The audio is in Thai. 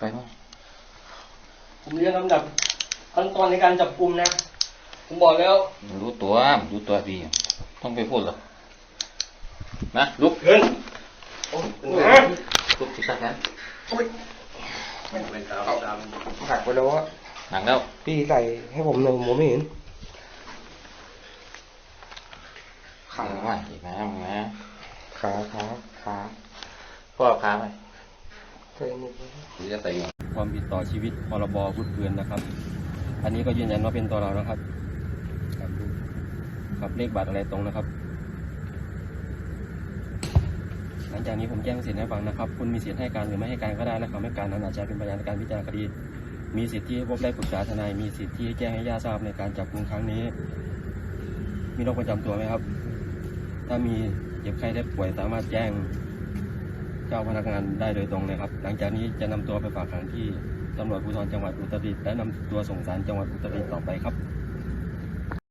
ไปมั้งผมเรียนลำดับขั้นตอนในการจับกลุ่มนะ ผมบอกแล้ว รู้ตัวรู้ตัวดีต้องไปพูดหรอกนะลุกเงินโอ้ยนะลุกสิครับนะเป็นตามตามหักไปแล้วอะหนังแล้ว พี่ใส่ให้ผมหน่อยผมไม่เห็นขาว่าอีกนะมึงนะขาขาขาพ่อเอาขาไปใส่นี่หรือ จะใส่ความผิดต่อชีวิตพรบอาวุธปืนนะครับ อันนี้ก็ยืนยันว่าเป็นตัวเรานะครับ ครับเลขบัตรอะไรตรงนะครับ หลังจากนี้ผมแจ้งสิทธิ์ให้ฟังนะครับ คุณมีสิทธิ์ให้การหรือไม่ให้การก็ได้และคำให้การนั้นอาจจะเป็นพยานในการพิจารณาคดีมีสิทธิ์ที่พบได้ปรึกษาทนาย มีสิทธิ์ที่แจ้งให้ญาติทราบในการจับกุมครั้งนี้ มีโรคประจำตัวไหมครับ ถ้ามีเจ็บไข้ได้ป่วยสามารถแจ้ง เจ้าพนักงานได้โดยตรงเลยครับ หลังจากนี้จะนำตัวไปฝากขังที่ตำรวจภูธรจังหวัดอุตรดิตถ์และนำตัวส่งสารจังหวัดอุตรดิตถ์ต่อไปครับ